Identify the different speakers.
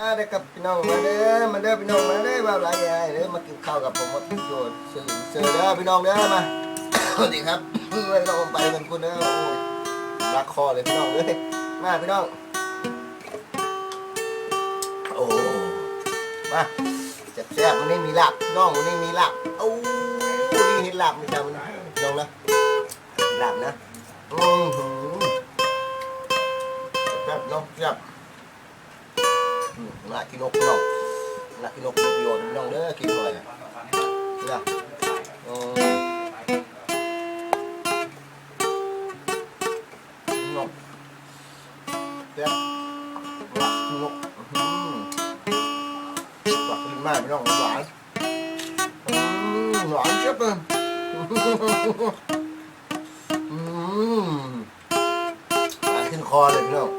Speaker 1: มาเด้อกับพี่น้องมาเด้อมาเด้อพี่น้องมาเด้อบ่าหลายยายเด้อมากินข้าวกับผมมาโยนสื่อเสือเด้อพี่น้องเด้อมาสวัสดีครับเพื่อนน้องไปกันคุณเด้อรักคอเลยพี่น้องเลยมาพี่น้องโอ้มาแซ่บๆวันนี้มีลาบน้องวันนี้มีลาบโอ้นี่เห็นลาบไหมจ๊ะวันนี้พี่น้องนะลาบนะอือหือแซ่บน้องแซ่บ ละกินนกน้องละกินนกมีประโยนน้องเด้อกินหน่อยนะเนี่ยอืมนกเด็ดละกินนกอื้อหือหวานกินมากพี่น้องหวานหวานเจี๊ยบเลยอืมหวานขึ้นคอเลยพี่น้อง